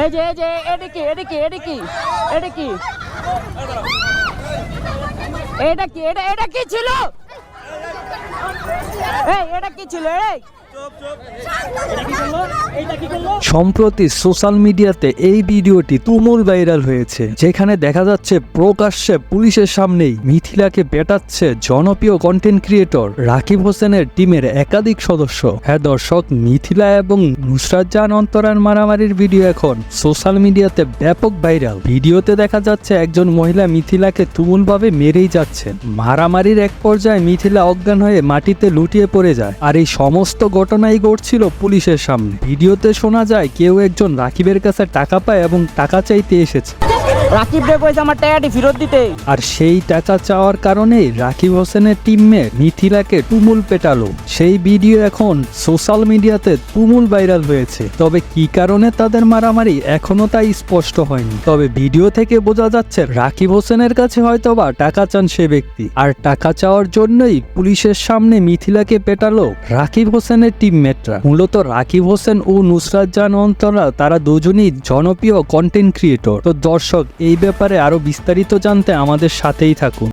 এই যে এই যে, এটা কি এটা কি এটা কি এটা কি? এটা কি, এটা এটা কি ছিল? এই, এটা কি ছিল? এই সম্প্রতি সোশ্যাল মিডিয়াতে এই ভিডিওটি তুমুল ভাইরাল হয়েছে, যেখানে দেখা যাচ্ছে প্রকাশ্যে পুলিশের সামনেই মিথিলাকে পেটাচ্ছে জনপ্রিয় কন্টেন্ট ক্রিয়েটর রাকিব হোসেনের টিমের একাধিক সদস্য। হ্যাঁ দর্শক, মিথিলা এবং নুসরাত জাহান অন্তরার মারামারির ভিডিও এখন সোশ্যাল মিডিয়াতে ব্যাপক ভাইরাল। ভিডিওতে দেখা যাচ্ছে একজন মহিলা মিথিলাকে তুমুলভাবে মেরেই যাচ্ছেন মারামারির এক পর্যায়ে মিথিলা অজ্ঞান হয়ে মাটিতে লুটিয়ে পড়ে যায়। আর এই সমস্ত ঘটনাই ঘটছিল পুলিশের সামনে। ভিডিওতে শোনা যায়, কেউ একজন রাকিবের কাছে টাকা পায় এবং টাকা চাইতে এসেছে। রাকিব কইছে আমার টাকাটি ফেরত দিতে। আর সেই টাকা চাওয়ার কারণেই রাকিব হোসেনের টিমমেট মিথিলাকে তুমুল পেটালো। সেই ভিডিও এখন সোশ্যাল মিডিয়াতে তুমুল ভাইরাল হয়েছে। তবে কি কারণে তাদের মারামারি এখনও তাই স্পষ্ট হয়নি। তবে ভিডিও থেকে বোঝা যাচ্ছে রাকিব হোসেনের কাছে হয়তোবা টাকা চান সে ব্যক্তি। আর টাকা চাওয়ার জন্যই পুলিশের সামনে মিথিলাকে পেটালো রাকিব হোসেনের টিমমেটরা মূলত রাকিব হোসেন ও নুসরাত জান অন্তরা, তারা দুজনই জনপ্রিয় কন্টেন্ট ক্রিয়েটর তো দর্শক এই ব্যাপারে আরও বিস্তারিত জানতে আমাদের সাথেই থাকুন।